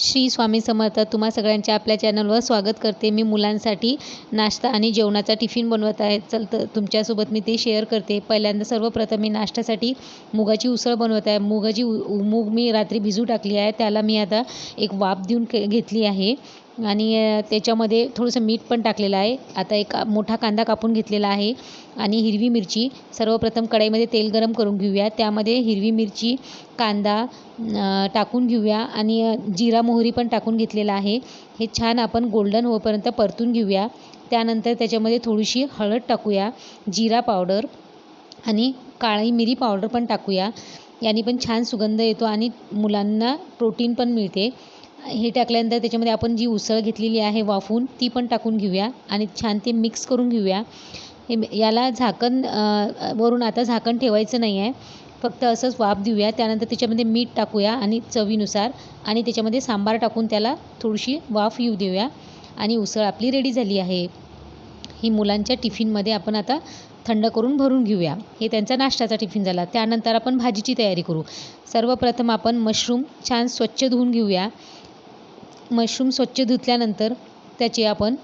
श्री स्वामी समर्थ तुम्हा सगळ्यांचे आपल्या चॅनलवर स्वागत करते. मी मुलांसाठी नाश्ता आणि जेवणाचा टिफिन बनवत आहे. चल तर तुमच्यासोबत मी ते शेअर करते. पहिल्यांदा सर्वप्रथम मी नाश्त्यासाठी मुगाची उसळ बनवत आहे. मुगाची उ मूग मी रात्री भिजू टाकली आहे. त्याला मी आता एक वाफ देऊन घेतली आहे. आणि त्याच्यामध्ये थोडंसं मीठ पण टाकलेलं आहे. आता एक मोठा कांदा कापून घेतलेला आहे आणि हिरवी मिरची. सर्वप्रथम कढईमध्ये तेल गरम करून घेऊया. त्यामध्ये हिरवी मिरची कांदा टाकून घेऊया आणि जिरा मोहरी पण टाकून घेतलेला आहे. हे छान आपण गोल्डन होईपर्यंत परतून घेऊया. त्यानंतर त्याच्यामध्ये थोडीशी हळद टाकूया जिरा पावडर आणि काळी मिरी पावडर पण टाकूया. याने पण छान सुगंध येतो आणि मुलांना प्रोटीन पण मिळते. हे टाकल्यानंतर त्याच्यामध्ये आपण जी उसळ घेतलेली आहे वाफवून ती पण टाकून घेऊया आणि छान ते मिक्स करून घेऊया. हे याला झाकण वरून आता झाकण ठेवायचं नाही आहे फक्त असंच वाफ देऊया. त्यानंतर त्याच्यामध्ये मीठ टाकूया आणि चवीनुसार आणि त्याच्यामध्ये सांबार टाकून त्याला थोडीशी वाफ येऊ देऊया. आणि उसळ आपली रेडी झाली आहे. ही मुलांच्या टिफिनमध्ये आपण आता थंड करून भरून घेऊया. हे त्यांचा नाश्त्याचा टिफिन झाला. त्यानंतर आपण भाजीची तयारी करू. सर्वप्रथम आपण मशरूम छान स्वच्छ धुवून घेऊया. मशरूम स्वच्छ धुतल्यानंतर त्याचे आपण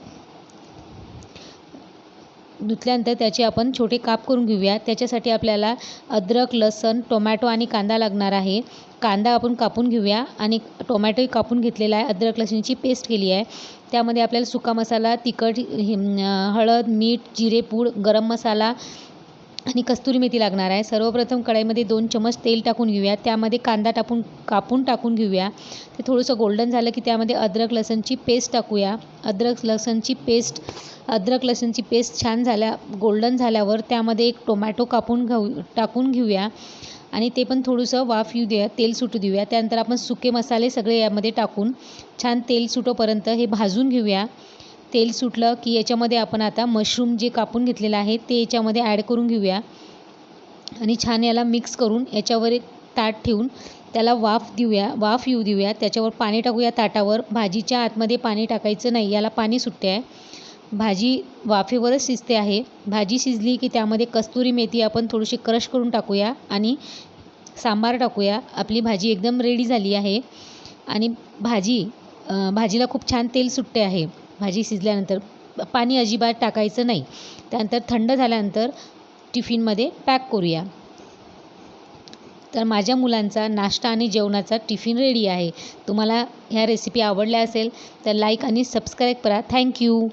धुतल्यानंतर त्याचे आपण छोटे काप करून घेऊया. त्याच्यासाठी आपल्याला अद्रक लसण टोमॅटो आणि कांदा लागणार आहे. कांदा आपण कापून घेऊया आणि टोमॅटोही कापून घेतलेला आहे. अद्रक लसणीची पेस्ट केली आहे. त्यामध्ये आपल्याला सुका मसाला तिखट हळद मीठ जिरेपूड गरम मसाला आणि कस्तुरी मेथी लागणार आहे. सर्वप्रथम कढईमध्ये दोन चमच तेल टाकून घेऊया. त्यामध्ये कांदा टाकून कापून टाकून घेऊया. ते थोडंसं गोल्डन झालं की त्यामध्ये अद्रक लसणची पेस्ट टाकूया. अद्रक लसणची पेस्ट अद्रक लसणची पेस्ट छान झाल्या गोल्डन झाल्यावर त्यामध्ये एक टोमॅटो कापून घेऊ टाकून घेऊया. आणि ते पण थोडंसं वाफ येऊ द्या तेल सुटू देऊया. त्यानंतर आपण सुके मसाले सगळे यामध्ये टाकून छान तेल सुटोपर्यंत हे भाजून घेऊया. तेल सुटलं की याच्यामध्ये आपण आता मशरूम जे कापून घेतलेलं आहे ते याच्यामध्ये ॲड करून घेऊया. आणि छान याला मिक्स करून याच्यावर एक ताट ठेवून त्याला वाफ देऊया वाफ येऊ देऊया. त्याच्यावर पाणी टाकूया ताटावर. भाजीच्या आतमध्ये पाणी टाकायचं नाही याला पाणी सुटते आहे भाजी वाफेवरच शिजते आहे. भाजी शिजली की त्यामध्ये कस्तुरी मेथी आपण थोडीशी क्रश करून टाकूया आणि सांबार टाकूया. आपली भाजी एकदम रेडी झाली आहे. आणि भाजी भाजीला खूप छान तेल सुटते आहे. भाजी शिजल्यानंतर पाणी अजिबात टाकायचं नाही. त्यानंतर थंड झाल्यानंतर टिफिनमध्ये पॅक करूया. तर माझ्या मुलांचा नाश्ता आणि जेवणाचा टिफिन रेडी आहे. तुम्हाला ह्या रेसिपी आवडल्या असेल तर लाईक आणि सबस्क्राईब करा. थँक्यू.